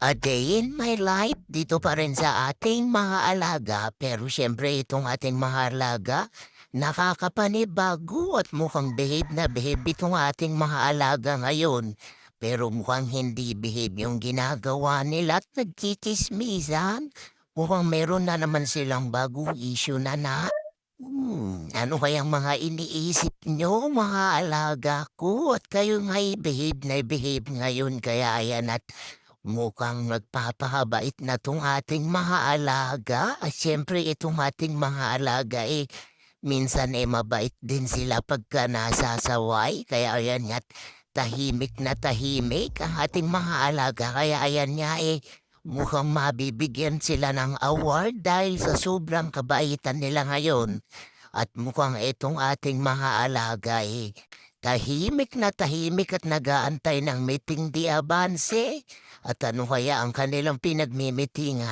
A day in my life, dito pa rin sa ating mga alaga. Pero syempre itong ating mga alaga, nakakapanibago at mukhang behave na behave itong ating mga alaga ngayon. Pero mukhang hindi behave yung ginagawa nila at nagkikismisan. Mukhang meron na naman silang bagong issue na na. Hmm, ano kayang mga iniisip nyo, mga alaga ko? At kayo nga'y behave na behave ngayon kaya ayan at mukhang nagpapakabait na tong ating mga alaga. At syempre itong ating mga alaga eh, minsan eh mabait din sila pagka nasasaway. Kaya ayan nga't tahimik na tahimik ang ating mga alaga. Kaya ayan nga eh, mukhang mabibigyan sila ng award dahil sa sobrang kabaitan nila ngayon. At mukhang itong ating mga alaga eh, tahimik na tahimik at nagaantay ng meeting di abanse. At ano kaya ang kanilang pinagmimitingan?